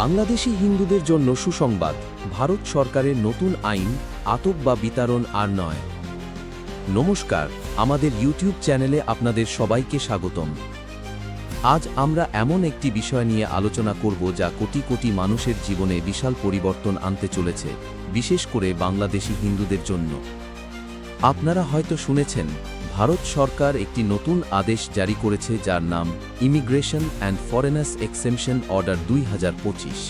বাংলাদেশি হিন্দুদের জন্য সুসংবাদ, ভারত সরকারের নতুন আইন আতক বা বিতরণ আর নয়। নমস্কার, আমাদের ইউটিউব চ্যানেলে আপনাদের সবাইকে স্বাগতম। আজ আমরা এমন একটি বিষয় নিয়ে আলোচনা করব যা কোটি কোটি মানুষের জীবনে বিশাল পরিবর্তন আনতে চলেছে, বিশেষ করে বাংলাদেশি হিন্দুদের জন্য। আপনারা হয়তো শুনেছেন ভারত সরকার একটি নতুন আদেশ জারি করেছে যার নাম immigration and foreigners exemption order দুই হাজার পঁচিশ।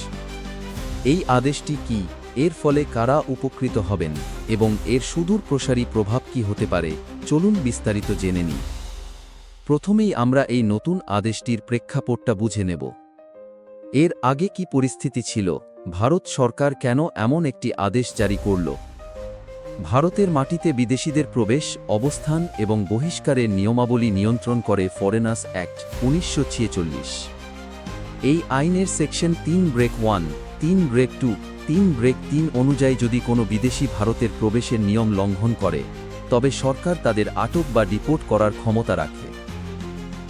এই আদেশটি কি? এর ফলে কারা উপকৃত হবেন? এবং এর সুদূর প্রসারী প্রভাব কি হতে পারে? চলুন বিস্তারিত জেনে নিই। প্রথমেই আমরা এই নতুন আদেশটির প্রেক্ষাপটটা বুঝে নেব। এর আগে কি পরিস্থিতি ছিল? ভারত সরকার কেন এমন একটি আদেশ জারি করল? ভারতের মাটিতে বিদেশিদের প্রবেশ, অবস্থান এবং বহিষ্কারের নিয়মাবলী নিয়ন্ত্রণ করে ফরেনার্স অ্যাক্ট উনিশশো ছেচল্লিশ এই আইনের সেকশন তিন ব্রেক ওয়ান, তিন ব্রেক টু, তিন ব্রেক তিন অনুযায়ী যদি কোনো বিদেশি ভারতের প্রবেশের নিয়ম লঙ্ঘন করে, তবে সরকার তাদের আটক বা ডিপোর্ট করার ক্ষমতা রাখে।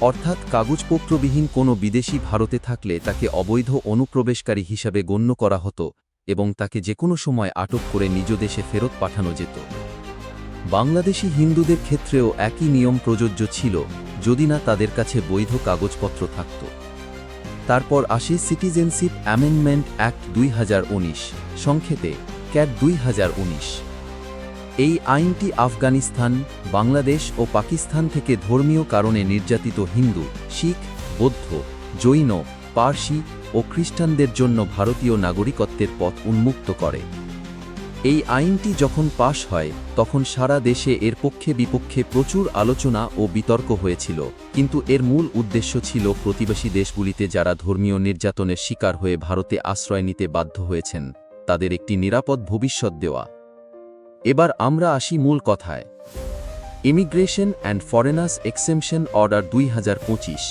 অর্থাৎ কাগজপত্রবিহীন কোনো বিদেশি ভারতে থাকলে তাকে অবৈধ অনুপ্রবেশকারী হিসাবে গণ্য করা হতো এবং তাকে যে কোনো সময় আটক করে নিজ দেশে ফেরত পাঠানো যেত। বাংলাদেশি হিন্দুদের ক্ষেত্রেও একই নিয়ম প্রযোজ্য ছিল, যদি না তাদের কাছে বৈধ কাগজপত্র থাকত। তারপর আসে সিটিজেনশিপ অ্যামেন্ডমেন্ট অ্যাক্ট দুই হাজার উনিশ, সংক্ষেপে ক্যাট দুই হাজার উনিশ। এই আইনটি আফগানিস্তান, বাংলাদেশ ও পাকিস্তান থেকে ধর্মীয় কারণে নির্যাতিত হিন্দু, শিখ, বৌদ্ধ, জৈন, পার্সি ও খ্রিস্টানদের জন্য ভারতীয় নাগরিকত্বের পথ উন্মুক্ত করে। এই আইনটি যখন পাশ হয়, তখন সারা দেশে এর পক্ষে বিপক্ষে প্রচুর আলোচনা ও বিতর্ক হয়েছিল, কিন্তু এর মূল উদ্দেশ্য ছিল প্রতিবেশী দেশগুলিতে যারা ধর্মীয় নির্যাতনের শিকার হয়ে ভারতে আশ্রয় নিতে বাধ্য হয়েছেন, তাদের একটি নিরাপদ ভবিষ্যৎ দেওয়া। এবার আমরা আসি মূল কথায়। Immigration and foreigners exemption order দুই হাজার পঁচিশ।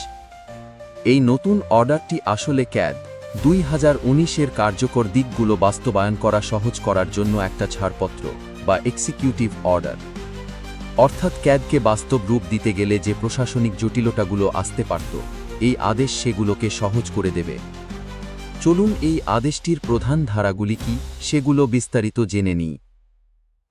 এই নতুন অর্ডারটি আসলে ক্যাদ। দুই হাজার উনিশের কার্যকর দিকগুলো বাস্তবায়ন করা সহজ করার জন্য একটা ছাড়পত্র বা এক্সিকিউটিভ অর্ডার অর্থাৎ ক্যাদকে বাস্তব রূপ দিতে গেলে যে প্রশাসনিক জটিলতাগুলো আসতে পারত, এই আদেশ সেগুলোকে সহজ করে দেবে। চলুন এই আদেশটির প্রধান ধারাগুলি কি, সেগুলো বিস্তারিত জেনে নিই।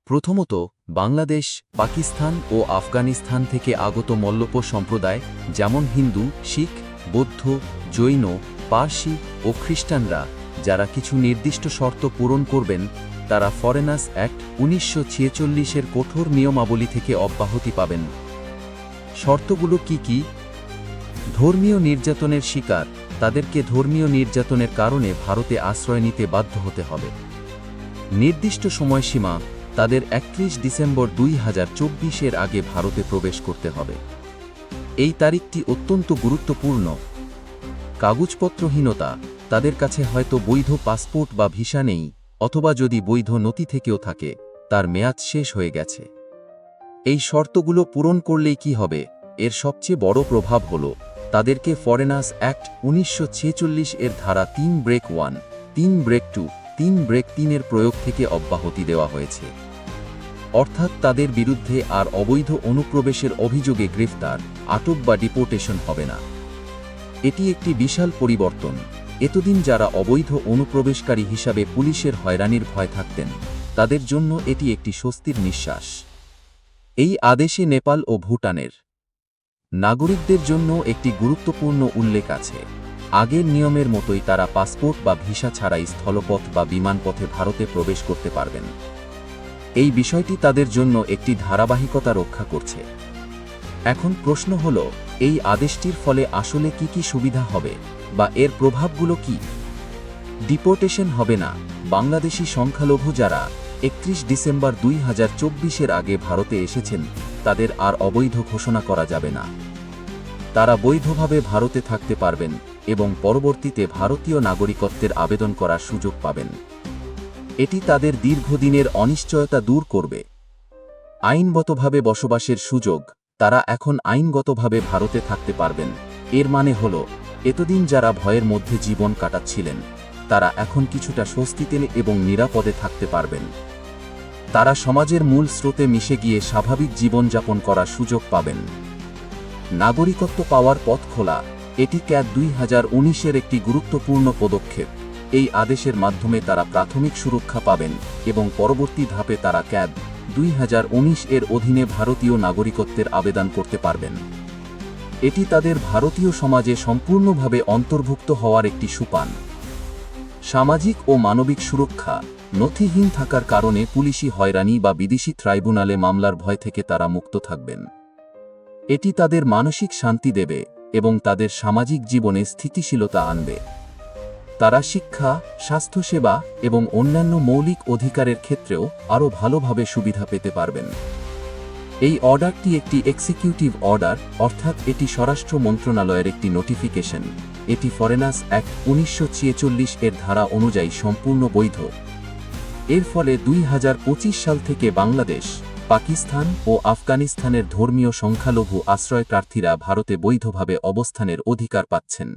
প্রথমত, বাংলাদেশ, পাকিস্তান ও আফগানিস্তান থেকে আগত মল্লপ সম্প্রদায়, যেমন হিন্দু, শিখ বৌদ্ধ, জৈন, পার্সি ও খ্রিস্টানরা যারা কিছু নির্দিষ্ট শর্ত পূরণ করবেন, তারা ফরেনার্স অ্যাক্ট উনিশশো ছিয়াচল্লিশের কঠোর নিয়মাবলী থেকে অব্যাহতি পাবেন। শর্তগুলো কি কি? ধর্মীয় নির্যাতনের শিকার তাদেরকে ধর্মীয় নির্যাতনের কারণে ভারতে আশ্রয় নিতে বাধ্য হতে হবে। নির্দিষ্ট সময়সীমা তাদের একত্রিশ ডিসেম্বর দুই হাজার চব্বিশের আগে ভারতে প্রবেশ করতে হবে। এই তারিখটি অত্যন্ত গুরুত্বপূর্ণ। কাগজপত্রহীনতা, তাদের কাছে হয়তো বৈধ পাসপোর্ট বা ভিসা নেই, অথবা যদি বৈধ নথি থেকেও থাকে, তার মেয়াদ শেষ হয়ে গেছে। এই শর্তগুলো পূরণ করলেই কি হবে? এর সবচেয়ে বড় প্রভাব হল, তাদেরকে ফরেনার্স অ্যাক্ট উনিশশো ছেচল্লিশ এর ধারা তিন ব্রেক ওয়ান, তিন ব্রেক টু, তিন ব্রেক তিনের প্রয়োগ থেকে অব্যাহতি দেওয়া হয়েছে। অর্থাৎ তাদের বিরুদ্ধে আর অবৈধ অনুপ্রবেশের অভিযোগে গ্রেফতার, আটক বা ডিপোর্টেশন হবে না। এটি একটি বিশাল পরিবর্তন। এতদিন যারা অবৈধ অনুপ্রবেশকারী হিসাবে পুলিশের হয়রানির ভয় থাকতেন, তাদের জন্য এটি একটি স্বস্তির নিঃশ্বাস। এই আদেশে নেপাল ও ভুটানের নাগরিকদের জন্য একটি গুরুত্বপূর্ণ উল্লেখ আছে। আগের নিয়মের মতোই তারা পাসপোর্ট বা ভিসা ছাড়াই স্থলপথ বা বিমানপথে ভারতে প্রবেশ করতে পারবেন। এই বিষয়টি তাদের জন্য একটি ধারাবাহিকতা রক্ষা করছে। এখন প্রশ্ন হল, এই আদেশটির ফলে আসলে কি কি সুবিধা হবে, বা এর প্রভাবগুলো কি? ডিপোর্টেশন হবে না, বাংলাদেশি সংখ্যালঘু যারা একত্রিশ ডিসেম্বর দুই হাজার চব্বিশের আগে ভারতে এসেছেন, তাদের আর অবৈধ ঘোষণা করা যাবে না। তারা বৈধভাবে ভারতে থাকতে পারবেন এবং পরবর্তীতে ভারতীয় নাগরিকত্বের আবেদন করার সুযোগ পাবেন। এটি তাদের দীর্ঘদিনের অনিশ্চয়তা দূর করবে। আইনগতভাবে বসবাসের সুযোগ, তারা এখন আইনগতভাবে ভারতে থাকতে পারবেন। এর মানে হল, এতদিন যারা ভয়ের মধ্যে জীবন কাটাচ্ছিলেন, তারা এখন কিছুটা স্বস্তিতে এবং নিরাপদে থাকতে পারবেন। তারা সমাজের মূল স্রোতে মিশে গিয়ে স্বাভাবিক জীবনযাপন করার সুযোগ পাবেন। নাগরিকত্ব পাওয়ার পথ খোলা, এটি ক্যাদ দুই হাজার উনিশের একটি গুরুত্বপূর্ণ পদক্ষেপ। এই আদেশের মাধ্যমে তারা প্রাথমিক সুরক্ষা পাবেন এবং পরবর্তী ধাপে তারা ক্যাব দুই হাজার উনিশ এর অধীনে ভারতীয় নাগরিকত্বের আবেদন করতে পারবেন। এটি তাদের ভারতীয় সমাজে সম্পূর্ণভাবে অন্তর্ভুক্ত হওয়ার একটি সুপান। সামাজিক ও মানবিক সুরক্ষা নথিহীন থাকার কারণে পুলিশি হয়রানি বা বিদেশি ট্রাইব্যুনালে মামলার ভয় থেকে তারা মুক্ত থাকবেন। এটি তাদের মানসিক শান্তি দেবে এবং তাদের সামাজিক জীবনে স্থিতিশীলতা আনবে। তারা শিক্ষা, স্বাস্থ্যসেবা এবং অন্যান্য মৌলিক অধিকারের ক্ষেত্রেও আরও ভালোভাবে সুবিধা পেতে পারবেন। এই অর্ডারটি একটি এক্সিকিউটিভ অর্ডার, অর্থাৎ এটি স্বরাষ্ট্র মন্ত্রণালয়ের একটি নোটিফিকেশন। এটি ফরেনার্স অ্যাক্ট উনিশশো এর ধারা অনুযায়ী সম্পূর্ণ বৈধ। এর ফলে দুই হাজার পঁচিশ সাল থেকে বাংলাদেশ, পাকিস্তান ও আফগানিস্তানের ধর্মীয় সংখ্যালঘু আশ্রয়প্রার্থীরা ভারতে বৈধভাবে অবস্থানের অধিকার পাচ্ছেন।